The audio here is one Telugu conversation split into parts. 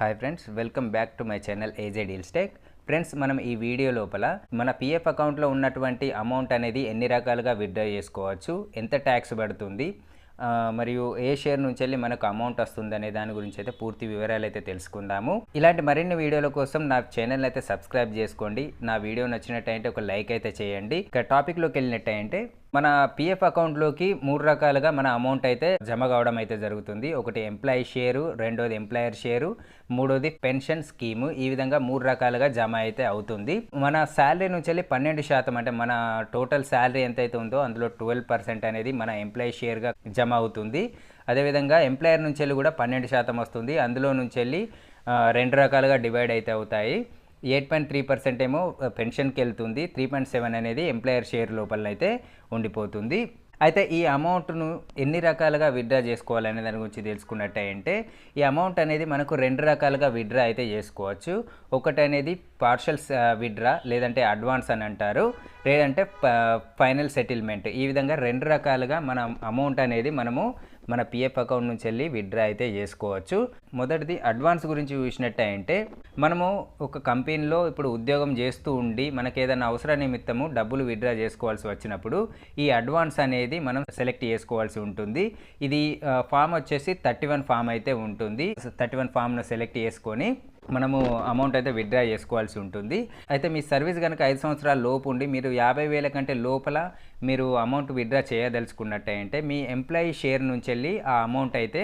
Hi friends welcome back to my channel AJ deals tech friends మనం ఈ వీడియో లోపల మన పిఎఫ్ అకౌంట్లో ఉన్నటువంటి అమౌంట్ అనేది ఎన్ని రకాలుగా విత్డ్రా చేసుకోవచ్చు ఎంత ట్యాక్స్ పడుతుంది మరియు ఏ షేర్ నుంచి వెళ్ళి మనకు అమౌంట్ వస్తుంది అనే దాని గురించి అయితే పూర్తి వివరాలు అయితే తెలుసుకుందాము. ఇలాంటి మరిన్ని వీడియోల కోసం నా ఛానల్ అయితే సబ్స్క్రైబ్ చేసుకోండి. నా వీడియో నచ్చినట్టయితే ఒక లైక్ అయితే చేయండి. ఇక టాపిక్లోకి వెళ్ళినట్టయితే మన పిఎఫ్ అకౌంట్లోకి మూడు రకాలుగా మన అమౌంట్ అయితే జమ కావడం అయితే జరుగుతుంది. ఒకటి ఎంప్లాయీ షేరు రెండోది ఎంప్లాయర్ షేరు మూడోది పెన్షన్ స్కీము. ఈ విధంగా మూడు రకాలుగా జమ అయితే అవుతుంది. మన శాలరీ నుంచి వెళ్ళి పన్నెండు శాతం అంటే మన టోటల్ శాలరీ ఎంతైతే ఉందో అందులో ట్వెల్వ్ పర్సెంట్ అనేది మన ఎంప్లాయీ షేర్గా జమ అవుతుంది. అదేవిధంగా ఎంప్లాయర్ నుంచి వెళ్ళి కూడా పన్నెండు శాతం వస్తుంది. అందులో నుంచి వెళ్ళి రెండు రకాలుగా డివైడ్ అయితే అవుతాయి. ఎయిట్ పాయింట్ త్రీ పర్సెంట్ ఏమో పెన్షన్కి వెళ్తుంది త్రీ పాయింట్ సెవెన్ అనేది ఎంప్లాయర్ షేర్ లోపల అయితే ఉండిపోతుంది. అయితే ఈ అమౌంట్ను ఎన్ని రకాలుగా విత్డ్రా చేసుకోవాలనే దాని గురించి తెలుసుకున్నట్టయితే ఈ అమౌంట్ అనేది మనకు రెండు రకాలుగా విత్డ్రా అయితే చేసుకోవచ్చు. ఒకటి అనేది పార్షల్స్ విత్డ్రా లేదంటే అడ్వాన్స్ అని అంటారు. లేదంటే ఫైనల్ సెటిల్మెంట్. ఈ విధంగా రెండు రకాలుగా మన అమౌంట్ అనేది మనము మన పిఎఫ్ అకౌంట్ నుంచి వెళ్ళి విత్డ్రా అయితే చేసుకోవచ్చు. మొదటిది అడ్వాన్స్ గురించి చూసినట్టయితే మనము ఒక కంపెనీలో ఇప్పుడు ఉద్యోగం చేస్తూ ఉండి మనకి ఏదైనా అవసర నిమిత్తము డబ్బులు విత్డ్రా చేసుకోవాల్సి వచ్చినప్పుడు ఈ అడ్వాన్స్ అనేది మనం సెలెక్ట్ చేసుకోవాల్సి ఉంటుంది. ఇది ఫామ్ వచ్చేసి థర్టీ వన్ ఫామ్ అయితే ఉంటుంది. థర్టీ వన్ ఫామ్ను సెలెక్ట్ చేసుకొని మనము అమౌంట్ అయితే విత్డ్రా చేసుకోవాల్సి ఉంటుంది. అయితే మీ సర్వీస్ కనుక ఐదు సంవత్సరాల లోపు ఉండి మీరు యాభై వేల కంటే లోపల మీరు అమౌంట్ విత్డ్రా చేయదలుచుకున్నట్టయితే మీ ఎంప్లాయీ షేర్ నుంచి వెళ్ళి ఆ అమౌంట్ అయితే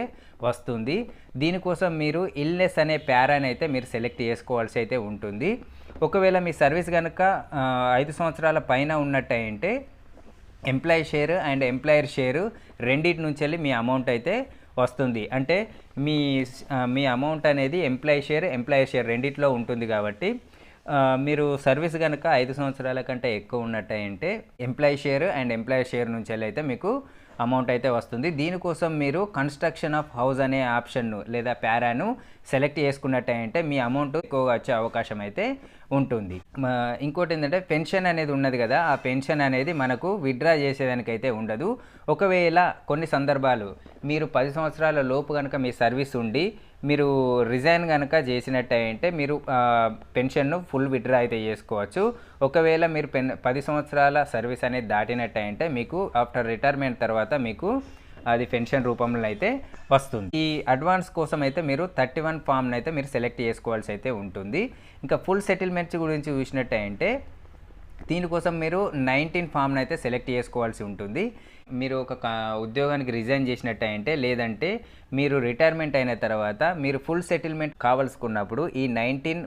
వస్తుంది. దీనికోసం మీరు ఇల్నెస్ అనే ప్యారాని అయితే మీరు సెలెక్ట్ చేసుకోవాల్సి అయితే ఉంటుంది. ఒకవేళ మీ సర్వీస్ కనుక ఐదు సంవత్సరాల పైన ఉన్నట్టయితే employee share and employer share రెండింటి నుంచి వెళ్ళి మీ అమౌంట్ అయితే వస్తుంది. అంటే మీ మీ అమౌంట్ అనేది ఎంప్లాయీ షేర్ ఎంప్లాయీ షేర్ రెండిట్లో ఉంటుంది కాబట్టి మీరు సర్వీస్ కనుక ఐదు సంవత్సరాల కంటే ఎక్కువ ఉన్నట్టయితే employee share and employee share నుంచి అయితే మీకు అమౌంట్ అయితే వస్తుంది. దీనికోసం మీరు కన్స్ట్రక్షన్ ఆఫ్ హౌస్ అనే ఆప్షన్ను లేదా ప్యారాను సెలెక్ట్ చేసుకున్నట్టయితే మీ అమౌంట్ ఎక్కువగా వచ్చే అవకాశం అయితే ఉంటుంది. ఇంకోటి ఏంటంటే పెన్షన్ అనేది ఉన్నది కదా ఆ పెన్షన్ అనేది మనకు విత్డ్రా చేసేదానికైతే ఉండదు. ఒకవేళ కొన్ని సందర్భాలు మీరు పది సంవత్సరాల లోపు కనుక మీ సర్వీస్ ఉండి మీరు రిజైన్ కనుక చేసినట్టయితే మీరు పెన్షన్ను ఫుల్ విత్డ్రా అయితే చేసుకోవచ్చు. ఒకవేళ మీరు పెన్ పది సంవత్సరాల సర్వీస్ అనేది దాటినట్టయితే మీకు ఆఫ్టర్ రిటైర్మెంట్ తర్వాత మీకు అది పెన్షన్ రూపంలో అయితే వస్తుంది. ఈ అడ్వాన్స్ కోసం అయితే మీరు థర్టీ వన్ ఫామ్ని అయితే మీరు సెలెక్ట్ చేసుకోవాల్సి అయితే ఉంటుంది. ఇంకా ఫుల్ సెటిల్మెంట్స్ గురించి చూసినట్టయితే దీనికోసం మీరు నైన్టీన్ ఫామ్ని అయితే సెలెక్ట్ చేసుకోవాల్సి ఉంటుంది. మీరు ఒక ఉద్యోగానికి రిజైన్ చేసినట్టయితే లేదంటే మీరు రిటైర్మెంట్ అయిన తర్వాత మీరు ఫుల్ సెటిల్మెంట్ కావాల్సుకున్నప్పుడు ఈ నైన్టీన్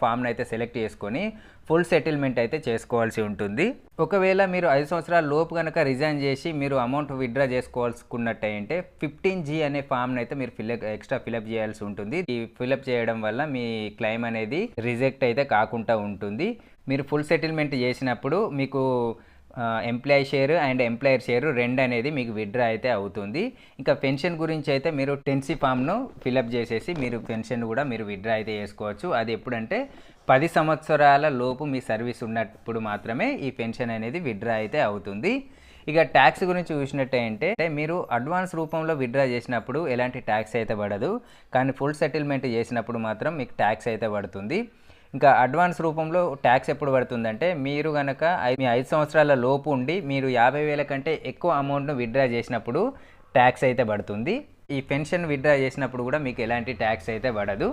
ఫామ్ని అయితే సెలెక్ట్ చేసుకొని ఫుల్ సెటిల్మెంట్ అయితే చేసుకోవాల్సి ఉంటుంది. ఒకవేళ మీరు ఐదు సంవత్సరాల లోపు కనుక రిజైన్ చేసి మీరు అమౌంట్ విత్డ్రా చేసుకోవాల్సుకున్నట్టయితే ఫిఫ్టీన్ జీ అనే ఫామ్ని అయితే మీరు ఫిల్ ఎక్స్ట్రా ఫిలప్ చేయాల్సి ఉంటుంది. ఈ ఫిలప్ చేయడం వల్ల మీ క్లెయిమ్ అనేది రిజెక్ట్ అయితే కాకుండా ఉంటుంది. మీరు ఫుల్ సెటిల్మెంట్ చేసినప్పుడు మీకు employee share and employer share రెండు అనేది మీకు విత్డ్రా అయితే అవుతుంది. ఇంకా పెన్షన్ గురించి అయితే మీరు టెన్సీ ఫామ్ను ఫిలప్ చేసేసి మీరు పెన్షన్ కూడా మీరు విత్డ్రా అయితే చేసుకోవచ్చు. అది ఎప్పుడంటే పది సంవత్సరాల లోపు మీ సర్వీస్ ఉన్నప్పుడు మాత్రమే ఈ పెన్షన్ అనేది విత్డ్రా అయితే అవుతుంది. ఇక ట్యాక్స్ గురించి చూసినట్టయితే మీరు అడ్వాన్స్ రూపంలో విత్డ్రా చేసినప్పుడు ఎలాంటి ట్యాక్స్ అయితే పడదు. కానీ ఫుల్ సెటిల్మెంట్ చేసినప్పుడు మాత్రం మీకు ట్యాక్స్ అయితే పడుతుంది. ఇంకా అడ్వాన్స్ రూపంలో ట్యాక్స్ ఎప్పుడు పడుతుందంటే మీరు కనుక మీ ఐదు సంవత్సరాల లోపు ఉండి మీరు యాభై వేల కంటే ఎక్కువ అమౌంట్ను విత్డ్రా చేసినప్పుడు ట్యాక్స్ అయితే పడుతుంది. ఈ పెన్షన్ విత్డ్రా చేసినప్పుడు కూడా మీకు ఎలాంటి ట్యాక్స్ అయితే పడదు.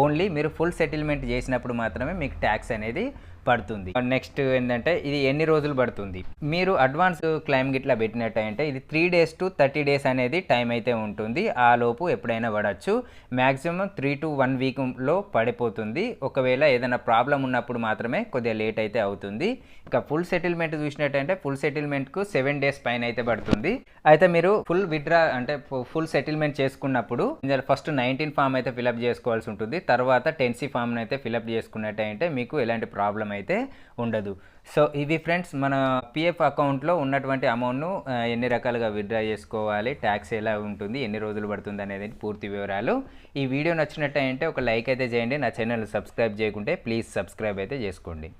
ఓన్లీ మీరు ఫుల్ సెటిల్మెంట్ చేసినప్పుడు మాత్రమే మీకు ట్యాక్స్ అనేది పడుతుంది. నెక్స్ట్ ఏంటంటే ఇది ఎన్ని రోజులు పడుతుంది? మీరు అడ్వాన్స్ క్లైమ్ గిట్లా పెట్టినట్టయితే ఇది three days to thirty days అనేది టైం అయితే ఉంటుంది. ఆ లోపు ఎప్పుడైనా పడవచ్చు మ్యాక్సిమం త్రీ టు వన్ వీక్లో పడిపోతుంది. ఒకవేళ ఏదైనా ప్రాబ్లం ఉన్నప్పుడు మాత్రమే కొద్దిగా లేట్ అయితే అవుతుంది. ఇక ఫుల్ సెటిల్మెంట్ చూసినట్టయితే ఫుల్ సెటిల్మెంట్కు సెవెన్ డేస్ పైన అయితే పడుతుంది. అయితే మీరు ఫుల్ విత్డ్రా అంటే ఫుల్ సెటిల్మెంట్ చేసుకున్నప్పుడు ఫస్ట్ నైన్టీన్ ఫామ్ అయితే ఫిలప్ చేసుకోవాల్సి ఉంటుంది. తర్వాత టెన్సీ ఫామ్ని అయితే ఫిలప్ చేసుకున్నట్టయితే మీకు ఎలాంటి ప్రాబ్లం అయితే ఉండదు. సో ఇవి ఫ్రెండ్స్ మన పిఎఫ్ అకౌంట్లో ఉన్నటువంటి అమౌంట్ను ఎన్ని రకాలుగా విత్డ్రా చేసుకోవాలి ట్యాక్స్ ఎలా ఉంటుంది ఎన్ని రోజులు పడుతుంది అనేది పూర్తి వివరాలు. ఈ వీడియో నచ్చినట్టయితే ఒక లైక్ అయితే చేయండి. నా ఛానల్ సబ్స్క్రైబ్ చేయకుంటే ప్లీజ్ సబ్స్క్రైబ్ అయితే చేసుకోండి.